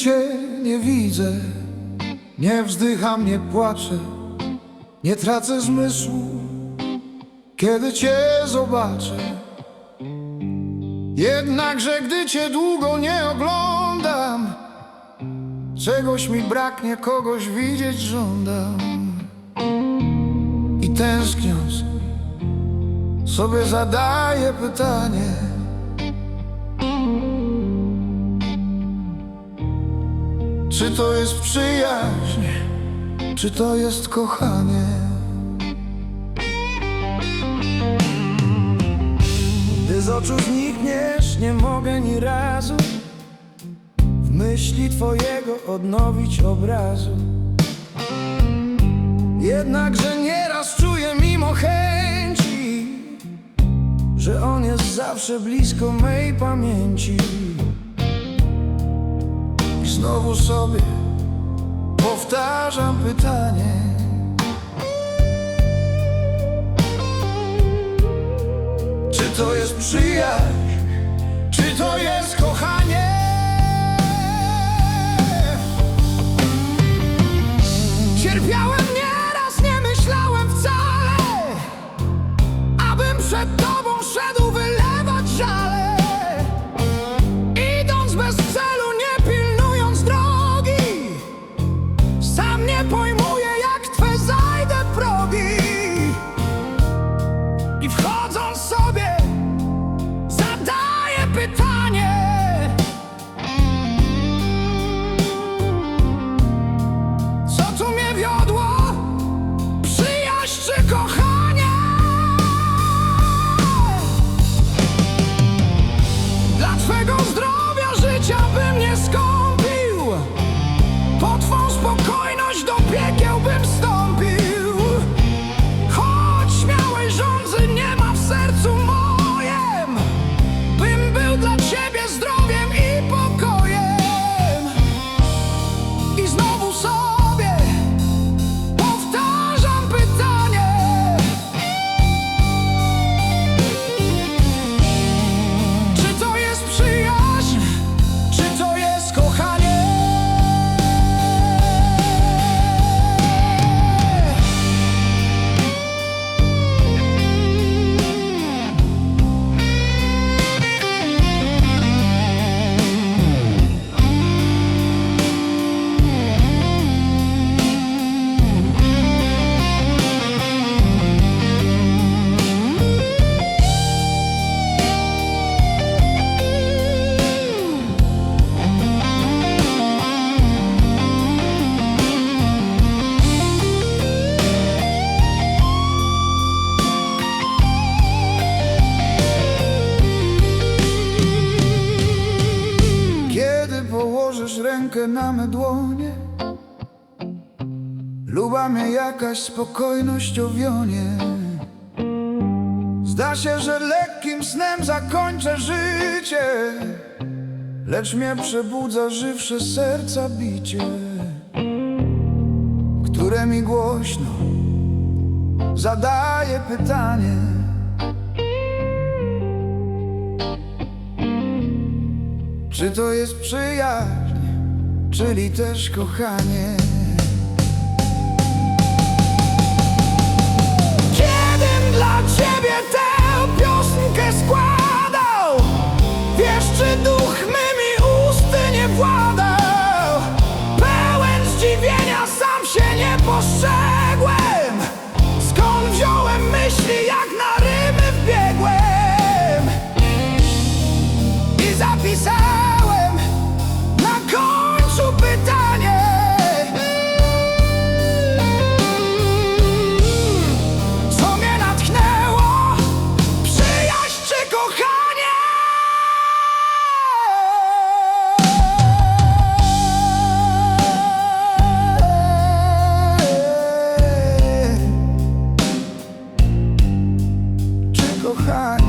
Cię nie widzę, nie wzdycham, nie płaczę, nie tracę zmysłu, kiedy cię zobaczę. Jednakże gdy cię długo nie oglądam, czegoś mi braknie, kogoś widzieć żądam. I tęskniąc, sobie zadaję pytanie. Czy to jest przyjaźń, czy to jest kochanie? Gdy z oczu znikniesz, nie mogę ni razu W myśli twojego odnowić obrazu. Jednakże nieraz czuję mimo chęci Że on jest zawsze blisko mej pamięci znowu sobie powtarzam pytanie Czy to jest przyjaźń, czy to jest kochanie? Cierpiałem I wchodząc rękę na me dłonie. Luba mnie jakaś spokojność owionie. Zda się, że lekkim snem zakończę życie Lecz mnie przebudza żywsze serca bicie Które mi głośno zadaje pytanie. Czy to jest przyjaźń, czyli też kochanie? Kiedym dla ciebie tę piosenkę składał so kochanie.